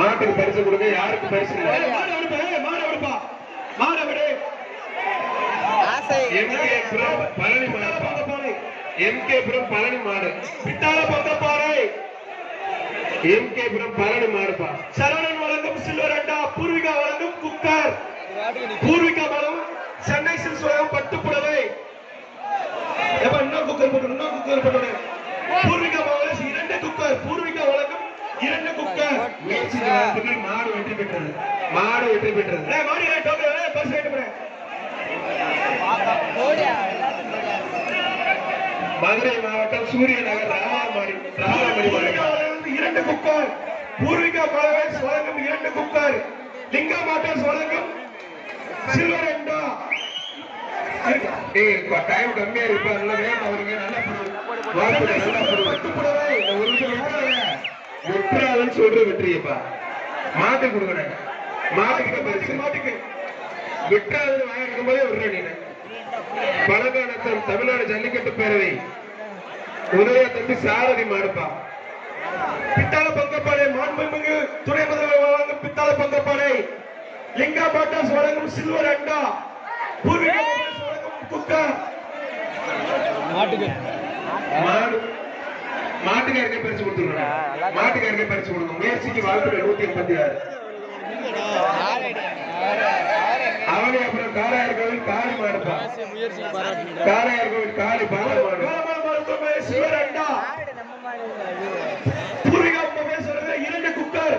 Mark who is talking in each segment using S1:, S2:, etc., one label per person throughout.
S1: மாட்டுக்கு பரிசு கொடுங்க யாருக்கு பரிசு
S2: மாடு
S1: பழனி மாடு. மாடுப்பா.
S2: சரவணன் வழங்கும் சில்வர் அண்டா பூர்விகா வழங்கும் குக்கர். பூர்விகா வழங்கும் சென்னை சில்ஸ் வழங்கும் பட்டுப்புடவை ஏப்பா, இன்னொரு குக்கர் போட்டு இன்னொரு குக்கர் போட்டு பூர்விகா இரண்டு குக்கர் பூர்விகா வழங்கும் இரண்டு குக்கர்.
S1: முயற்சி வாழ்த்துக்கள் மாடு வெற்றி பெற்றது. மாடு வெற்றி பெற்றது. மதுரை மாவட்டம் சூரிய நகர் ராமாமணி ராமாமணி
S2: வழங்கும் இரண்டு குக்கர் பூர்விகா பலவேஸ் வழங்கும் இரண்டு குக்கர் லிங்கா மாட்டர்ஸ் வழங்கும் சில்வர் அண்டா
S1: டைம் கம்மியா இருப்பா நல்ல வேகம் அவருக்கு நல்லா. வாழ்த்துக்கள், நல்லா போடு.
S2: பட்டுப்புடவை.
S1: இந்த ஒரு விட்டுறாதன்னு சொல்ற வெற்றியப்பா. மாட்டுக்கு கொடுக்கணும் மாட்டுக்கு பரிசு
S2: மாட்டுக்கு
S1: விட்டுறாதுன்னு வாங்கிருக்கும் போதே விடுற நீங்க பழங்கானத்தம் தமிழ்நாடு ஜல்லிக்கட்டு பேரவை. உதய தம்பி சாரதி மாடுப்பா.
S2: பித்தாள பங்கப்பாடை மாண்புமிகு துணை முதல்வர் வழங்கும் பித்தாள பங்கப்பாடை. லிங்கா பாட்டாஸ் வழங்கும் சில்வர் அண்டா. பூர்விகா வழங்கும் குக்கர்
S1: மாடு மாட்டுக்காரருக்கு பரிசு கொடுத்துருக்கோம் மாட்டுக்காரருக்கு பரிசு கொடுங்க. முயற்சிக்கு வாழ்த்துக்கள் நூத்தி எண்பத்தி ஆறு. அவனே அப்புறம் காளையார் கோவில் காளி மாடுப்பா. காளையார் கோவில் காளி பால மாடு.
S2: மொபைல்ஸ் வழங்கும் இரண்டு குக்கர்.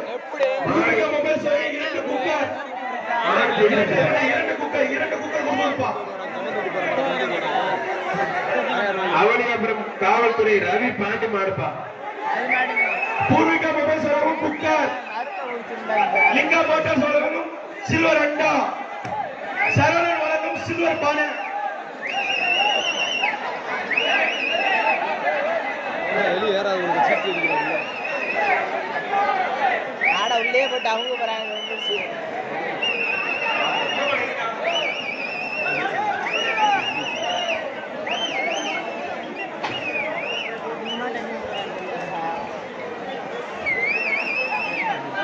S2: மொபைல்ஸ் வழங்கும் இரண்டு குக்கர். இரண்டு குக்கர் இரண்டு குக்கர் கொடுப்பாப்பா
S1: அவனியாபுரம் காவல்துறை ரவி பாண்டி மாடுப்பா.
S2: பூர்விகா மொபைல்ஸ் வழங்கும் குக்கர் லிங்கா மோட்டார்ஸ் சொல்லவும் சில்வர் அண்டா. சரவணன் வழங்கும் சில்வர் பானை.
S3: உள்ளே போட்டு அவங்க போறாங்க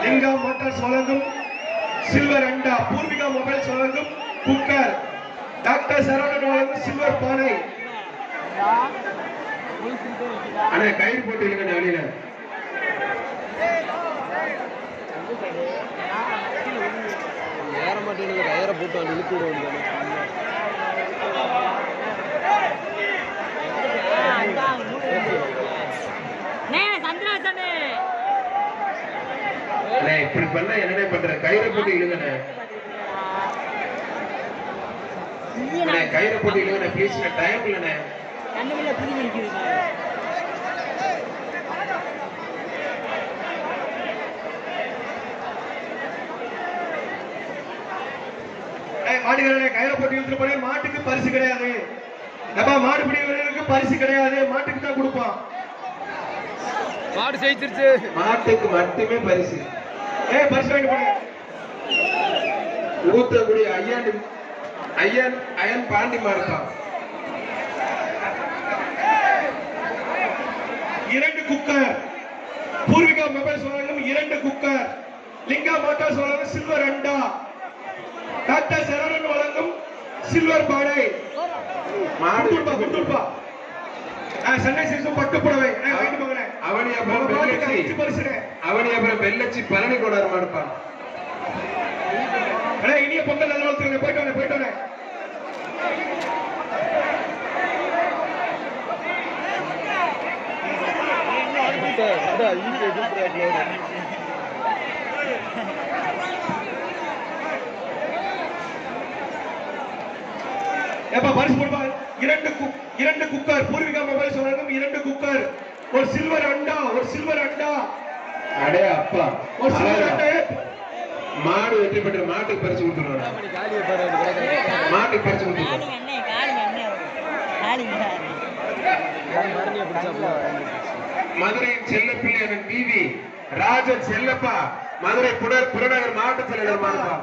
S2: லிங்கா மோட்டார்ஸ் வழங்கும் சில்வர் அண்டா பூர்விகா மொபைல்ஸ் வழங்கும் குக்கர் டாக்டர் சரவணன் வழங்கும் சில்வர் பானை.
S1: ஆனா கயிறு போட்டு இல்லைங்க வெளியில
S4: ஏற மாட்டேங்குது கயிறை போட்டு வந்து இழுத்து
S5: விடுவோம்
S1: அண்ணே, இப்படி பண்ணா என்னண்ணே பண்ற? கயிறை போட்டு இழுங்கண்ணே. கயிறை போட்டு இழுங்கண்ணே. ப்ளீஸ் டைம் இல்லண்ணே.
S2: மாட்டுக்காரனே கயிறை போட்டு இழுத்துட்டு போனே மாட்டுக்கு பரிசு கிடையாது. நம்ம மாடு பரிசு கிடையாது. மாட்டுக்கு தான் கொடுப்பான்
S4: மாடு ஜெயிச்சிருச்சு.
S1: மாட்டுக்கு மட்டுமே பரிசு.
S2: ஏய் பரிசு வாங்கிட்டு போனேன்
S1: ஊத்தக்குடி ஐயாண்டி ஐயன் அயன் பாண்டி மாடுப்பா
S2: இரண்டு குக்கர். பூர்விகா மொபைல்ஸ் வழங்கும் இரண்டு குக்கர். லிங்கா மோட்டார்ஸ் வழங்கும் சில்வர் அண்டா. டாக்டர் சரவணன் வழங்கும் சில்வர் பானை
S1: மாடு.
S2: குண்டுப்பா சென்னை சிறுசும் பட்டு புடவை. மாட்டுக்கு அஞ்சு
S1: வெள்ளச்சி.
S2: பரிசுனே
S1: அவனியாபுரம் வெள்ளச்சி பழனி மாடுப்பா
S2: அண்ணா, இனிய பொங்கல் நல்ல வாழ்த்துக்கள் போயிட்டு வரேன் போயிட்டு வரேன் ஏப்பா பரிசு கொடுப்பா. இரண்டு இரண்டு குக்கர். பூர்விகா மொபைல்ஸ் வழங்கும் இரண்டு குக்கர். ஒரு சில்வர் அண்டா ஒரு சில்வர் அண்டா.
S1: அடே அப்பா.
S2: ஒரு சில்வர். அண்டா.
S1: மாடு வெற்றி பெற்ற மாட்டுக்கு பரிசு கொடுத்துருவாங்க. மாட்டுக்கு பரிசு கொடுத்துருவாங்க. மதுரையின் செல்லப்பிள்ளை அண்ணன் பிவி ராஜன் செல்லப்பா. மதுரை புடர் புறநகர் மாவட்ட செயலர் மாடுப்பா.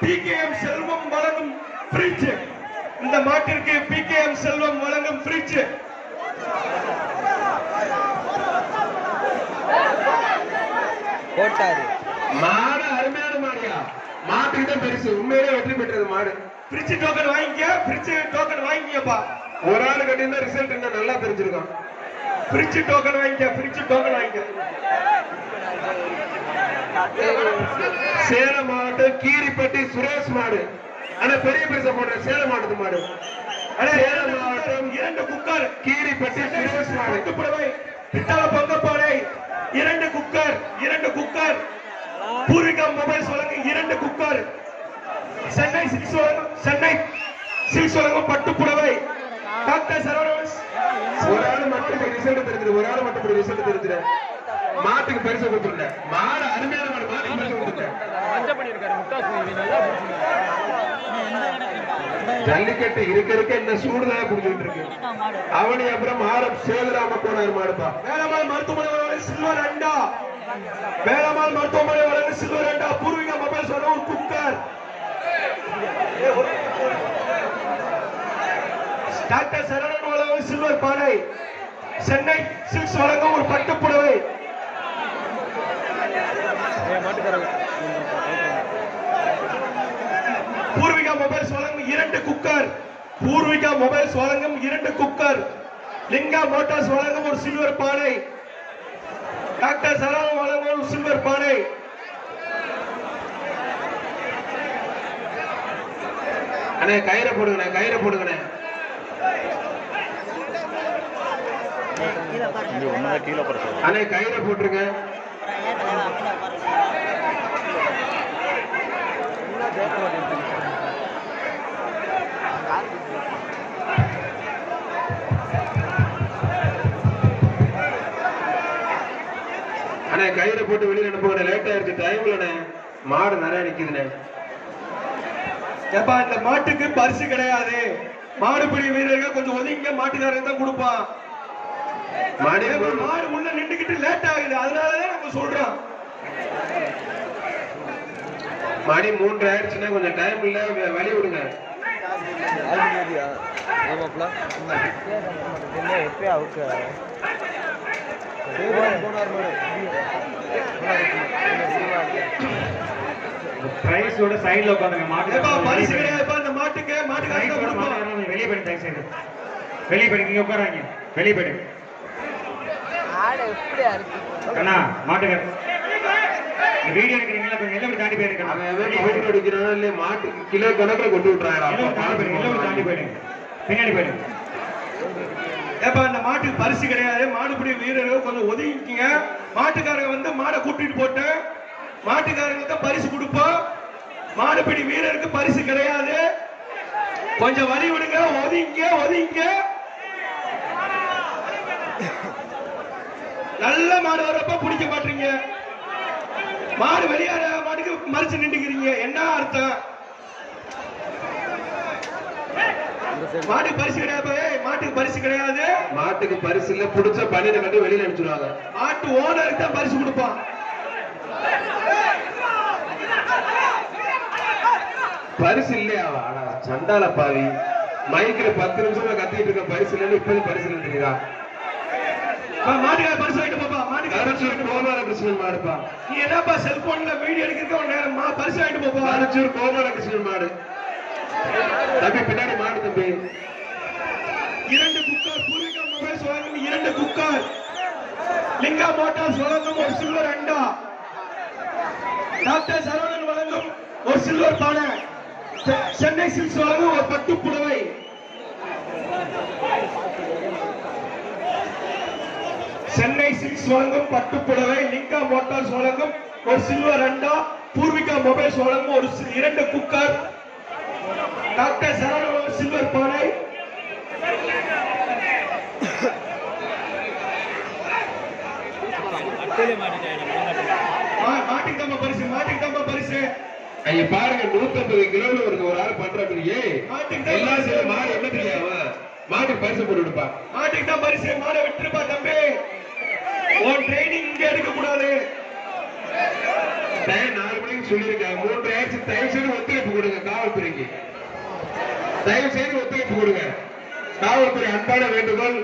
S2: பிகேஎம் செல்வம் வழங்கும் ஃப்ரிட்ஜ் இந்த மாட்டிற்கு பிகேஎம் செல்வம் வழங்கும் ஃப்ரிட்ஜ்
S3: போட்டாரு.
S1: மாடு அருமையான மாடியா? மாட்டுக்கு தான் பெருசு. உண்மையிலே வெற்றி பெற்றது மாடு.
S2: பிரிட்ஜ் டோக்கன் வாங்கிக்க. பிரிட்ஜ் டோக்கன் வாங்கிக்கப்பா
S1: ஒரு ஆள் கட்டியிருந்தா ரிசல்ட் என்ன நல்லா தெரிஞ்சிருக்கும்.
S2: பிரிட்ஜ் டோக்கன் வாங்கிக்க. பிரிட்ஜ் டோக்கன் வாங்கிக்க.
S1: சேலம் மாவட்டம் கீரிப்பட்டி சுரேஷ் மாடு. ஆனா பெரிய பெருசா போடுற சேலம் மாவட்டத்து மாடு.
S2: அண்ணே,
S1: சேலம் மாவட்டம்
S2: இரண்டு குக்கர்.
S1: கீரிப்பட்டி மாடு.
S2: பட்டுப்புடவை பித்தள பொங்கப்பானை இரண்டு குக்கர் இரண்டு குக்கர். பூர்விகா மொபைல்ஸ் வழங்கும் இரண்டு குக்கர். சென்னை வழங்கும் சென்னை சில்க்ஸ் வழங்கும் பட்டுப்புடவை. டாக்டர் சரவணன்
S1: ஒரு ஆள் மட்டும் ரிசல்ட் தெரிஞ்சிரு ஒரு ஆள் மட்டும் ரிசல்ட் தெரிஞ்சிரு மாட்டுக்கு பரிசு கொடுத்துருங்க மாடு அருமையான மாடு மாட்டுக்கு பரிசு கொடுத்துருங்க ஜல்லிக்கட்டு இருக்க இருக்க என்ன சூடுதான் குடிச்சிட்டு இருக்கு. அவனி அப்புறம் ஆரம் சேதுராம கோனார் மாடுப்பா.
S2: வேளமால் மருத்துவமனை வழங்கும் சில்வர் அண்டா வேளமால் மருத்துவமனை வளர்ந்து சில்வர் அண்டா பூர்வீக மொபைல் மொபைல்ஸ் ஒரு குக்கர். டாக்டர் சரவணன் வழங்கும் சில்வர் பானை. சென்னை சில்க்ஸ் வழங்கும் ஒரு பட்டுப்புடவை.
S4: மாட்டுக்காரங்க
S2: மொபைல்ஸ் வழங்கும் இரண்டு குக்கர். பூர்விகா மொபைல்ஸ் வழங்கும் இரண்டு குக்கர். லிங்கா மோட்டார்ஸ் வழங்கும் ஒரு சில்வர் பானை. டாக்டர் சலாம் வழங்கும் ஒரு சில்வர் பானை.
S1: அண்ணே கயிறை போடுங்கண்ணே கயிறை போடுங்கண்ணே. அண்ணே கயிறை போட்டுருங்க. அண்ணே கயிறை போட்டு வெளியில அனுப்புங்க லேட் ஆயிருச்சு டைம் இல்லண்ணே. மாடு நிறைய நிக்குதுண்ணே.
S2: ஏப்பா இந்த மாட்டுக்கு பரிசு கிடையாது. மாடுபிடி வீரர்கள் கொஞ்சம் ஒதுங்க மாட்டுக்காரன் தான் கொடுப்பான்.
S1: மாடி
S2: மாடு உள்ள நின்றுக்கிட்டு லேட் ஆகுது. அதனாலதான் நம்ம சொல்றோம்.
S1: மணி மூன்று ஆயிடுச்சுன்னா கொஞ்சம் டைம் இல்ல. வழி விடுங்க.
S4: ஆமாப்ல
S3: எப்பயும் அவுக்கு
S4: போனார்
S6: பிரைஸோட சைடுல உட்காந்துங்க
S2: மாட்டுக்கு தான் கொடுப்பான்
S6: வெளியே போயிடு தயவு செய்து. வெளியே போயிடு நீங்க உட்காராங்க வெளியே
S3: ஆடை
S6: அண்ணா மாட்டுக்கு வீடியோ எடுக்கிறீங்களா? தாண்டி போயிருக்கணும்
S1: அவன் எவன் பவுடர் அடிக்கிறானோ இல்லையா மாட்டுக்கு கிலோ கணக்குல கொண்டு விட்டுறாங்க
S6: எல்லாம் தாண்டி போயிடுங்க எல்லாம் தாண்டி போயிடுங்க. பின்னாடி போயிடுங்க.
S2: ஏப்பா இந்த மாட்டுக்கு பரிசு கிடையாது. மாடுபிடி வீரர்கள் கொஞ்சம் ஒதுங்கிக்கங்க. மாட்டுக்காரங்க வந்து மாடை கூட்டிட்டு போட்டு மாட்டுக்காரங்க தான் பரிசு கொடுப்போம். மாடுபிடி வீரருக்கு பரிசு கிடையாது. கொஞ்சம் வழி விடுங்க. ஒதுங்க ஒதுங்க நல்ல மாடு வரப்ப பிடிக்க மாட்டீங்க. மாடு மாட்டுக்கு மறிச்சு நின்றுக்கிறீங்க. என்ன அர்த்தம்? மாட்டுக்கு பரிசு கிடையாது மாட்டுக்கு பரிசு கிடையாது.
S1: மாட்டுக்கு பரிசு இல்ல புடிச்ச பணியில கட்டி வெளியில அனுப்பிச்சிருவாங்க
S2: மாட்டு ஓனருக்கு தான் பரிசு கொடுப்பான்.
S1: பரிசு இல்லையா? ஆனா சண்டால பாவி. மைக்ல பத்து நிமிஷமா கத்திட்டு இருக்க பரிசு இல்லைன்னு இப்போது பரிசு இல்லை தெரியுதா?
S2: அப்பா, மாட்டுக்கார பரிசு வாங்கிட்டு போப்பா மாட்டுக்கார போ.
S1: கோபாலகிருஷ்ணன் மாடுப்பா
S2: நீ என்னப்பா செல்போன்ல வீடியோ எடுக்கிறதுக்கு உன் நேரம் மா பரிசு வாங்கிட்டு போப்பா
S1: கருச்சூர் கோபாலகிருஷ்ணன் மாடு தம்பி பின்னாடி மாடு தம்பி.
S2: இரண்டு குக்கர் பூர்விகா மொபைல்ஸ் வழங்கும் இரண்டு குக்கர். லிங்கா மோட்டார்ஸ் வழங்கும் ஒரு சில்வர் அண்டா டாக்டர் சரவணன் வழங்கும் ஒரு சில்வர் பானை. சென்னை சில்க்ஸ் வழங்கும் ஒரு பட்டு புடவை. சில்க்ஸ் வழங்கும் பட்டு புடவை லிங்கா மோட்டார்ஸ் வழங்கும் ஒரு சில்வர் அண்டா பூர்விகா மொபைல்ஸ் வழங்கும் ஒரு இரண்டு குக்கர். டாக்டர் சரவணன் சில்வர் பானை. மா- மாட்டுக்கு தாம்மா பரிசு மாட்டுக்கு தாம்மா பரிசு.
S1: ஐய பாருங்க நூத்தம்பது கிலோல இருக்கு ஒரு ஆள் பண்றாங்க எல்லாம். சேர்ந்து மாடு என்ன தெரியாம மாட்டுக்கு பரிசு போட்டு விடுப்பா
S2: மாட்டுக்கு தான் பரிசு மாடை விட்டுருப்பா தம்பி. உன் ட்ரைனிங் இங்க எடுக்க கூடாது
S1: நாலு மணிக்கு சொல்லியிருக்காங்க மூன்று ஆயிடுச்சு தயவு செய்து ஒத்துழைப்பு கொடுங்க காவல்துறைக்கு. தயவு செய்து ஒத்துழைப்பு கொடுங்க. காவல்துறை அன்பான வேண்டுகோள்.